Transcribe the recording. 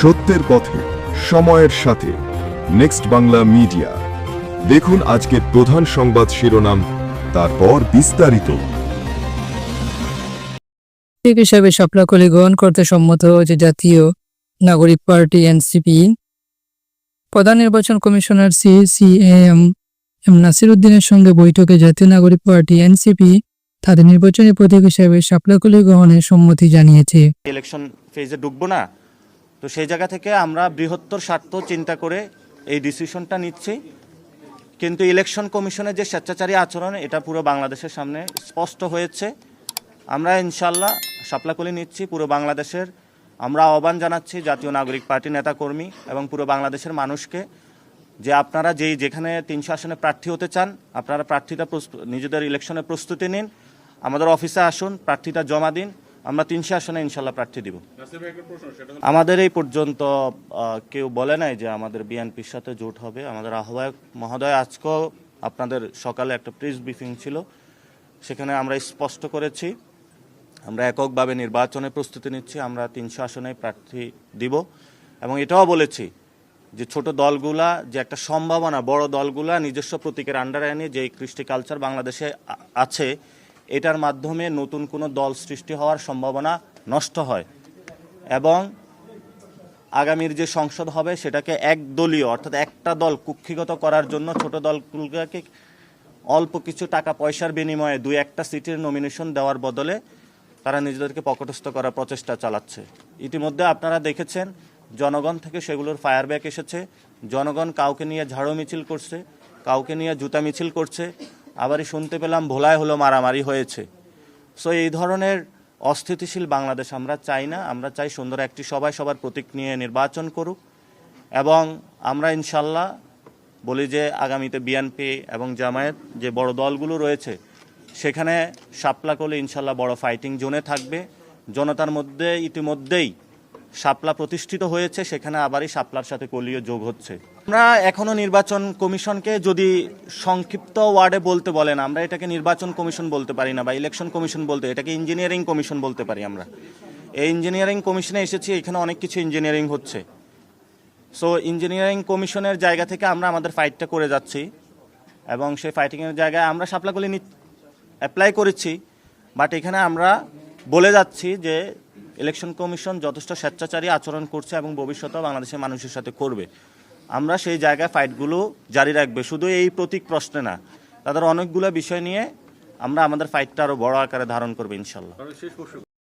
সত্যের পথে সময়ের সাথে। Next Bangla media. দেখুন আজকের প্রধান সংবাদ শিরোনাম তারপর বিস্তারিত। ঠিক হিসাবে সাপলাকলি গ্রহণ করতে সম্মত হয়েছে জাতীয় নাগরিক পার্টি এনসিপি। প্রধান নির্বাচন কমিশনার সিসিএম এম নাসির উদ্দিনের সঙ্গে বৈঠকে জাতীয় নাগরিক পার্টি এনসিপি তাদের নির্বাচনী প্রতীক হিসাবে সাপলাকলি গ্রহণের সম্মতি জানিয়েছে। ইলেকশন ফেজে ঢুকবো না তো সেই জায়গা থেকে আমরা বৃহত্তর স্বার্থ চিন্তা করে এই ডিসিশনটা নিচ্ছি। কিন্তু ইলেকশন কমিশনের যে স্বেচ্ছাচারী আচরণ, এটা পুরো বাংলাদেশের সামনে স্পষ্ট হয়েছে। আমরা ইনশাল্লাহ সাপলাকলি নিচ্ছি পুরো বাংলাদেশের। আমরা আহ্বান জানাচ্ছি জাতীয় নাগরিক পার্টি নেতাকর্মী এবং পুরো বাংলাদেশের মানুষকে যে আপনারা যেই যেখানে তিনশো আসনে প্রার্থী হতে চান, আপনারা প্রস্তু- নিজেদের ইলেকশনের প্রস্তুতি নিন। আমাদের অফিসে আসুন, প্রার্থীটা জমা দিন। আমরা তিনশো আসনে ইনশাল্লাহ প্রার্থী দিব। আমাদের এই পর্যন্ত কেউ বলে নাই যে আমাদের বিএনপির সাথে জোট হবে। আমাদের আহ্বায়ক মহোদয় আজকেও আপনাদের সকালে একটা প্রেস ব্রিফিং ছিল। সেখানে আমরা স্পষ্ট করেছি আমরা এককভাবে নির্বাচনে প্রস্তুতি নিচ্ছি আমরা তিনশো আসনে প্রার্থী দিব। এবং এটাও বলেছি যে ছোট দলগুলা যে একটা সম্ভাবনা বড় দলগুলা নিজস্ব প্রতীকের আন্ডারে এনে যে কৃষ্টি কালচার বাংলাদেশে আছে এটার মাধ্যমে নতুন কোনো দল সৃষ্টি হওয়ার সম্ভাবনা নষ্ট হয়। এবং আগামীর যে সংসদ হবে সেটাকে একদলীয়, অর্থাৎ একটা দল কুক্ষিগত করার জন্য ছোট দলগুলোকে অল্প কিছু টাকা পয়সার বিনিময়ে দুই একটা সিটের নমিনেশন দেওয়ার বদলে তারা নিজেদেরকে পকটস্থ করার প্রচেষ্টা চালাচ্ছে। ইতিমধ্যে আপনারা দেখেছেন, জনগণ থেকে সেগুলোর ফায়ার ব্যাক এসেছে। জনগণ কাউকে নিয়ে ঝাড়ু মিছিল করছে, কাউকে নিয়ে জুতা মিছিল করছে। আবারই শুনতে পেলাম ভোলায় হলো মারামারি হয়েছে। সো এই ধরনের অস্থিতিশীল বাংলাদেশ আমরা চাই না। আমরা চাই সুন্দর একটি সবাই সবার প্রতীক নিয়ে নির্বাচন করুক এবং আমরা ইনশাল্লাহ বলি যে আগামীতে বিএনপি এবং জামায়াত যে বড় দলগুলো রয়েছে, সেখানে সাপলা করলে ইনশাল্লাহ বড় ফাইটিং জোনে থাকবে। জনতার মধ্যে ইতিমধ্যেই শাপলা প্রতিষ্ঠিত হয়েছে, সেখানে আবারই শাপলার সাথে কলীয় যোগ হচ্ছে। আমরা এখনও নির্বাচন কমিশনকে যদি সংক্ষিপ্ত ওয়ার্ডে বলতে বলেন, আমরা এটাকে নির্বাচন কমিশন বলতে পারি না বা ইলেকশন কমিশন বলতে, এটাকে ইঞ্জিনিয়ারিং কমিশন বলতে পারি আমরা। এই ইঞ্জিনিয়ারিং কমিশনে এসেছি, এখানে অনেক কিছু ইঞ্জিনিয়ারিং হচ্ছে। সো ইঞ্জিনিয়ারিং কমিশনের জায়গা থেকে আমরা আমাদের ফাইটটা করে যাচ্ছি এবং সেই ফাইটিংয়ের জায়গায় আমরা সাপলাকলি অ্যাপ্লাই করেছি বাট এখানে আমরা বলে যাচ্ছি যে ইলেকশন কমিশন যথেষ্ট স্বেচ্ছাচারী আচরণ করছে এবং ভবিষ্যতেও বাংলাদেশের মানুষের সাথে করবে। আমরা সেই জায়গায় ফাইটগুলো জারি রাখবে। শুধু এই প্রতীক প্রশ্নে না, তাদের অনেকগুলো বিষয় নিয়ে আমরা আমাদের ফাইটটা আরও বড় আকারে ধারণ করব ইনশাল্লাহ।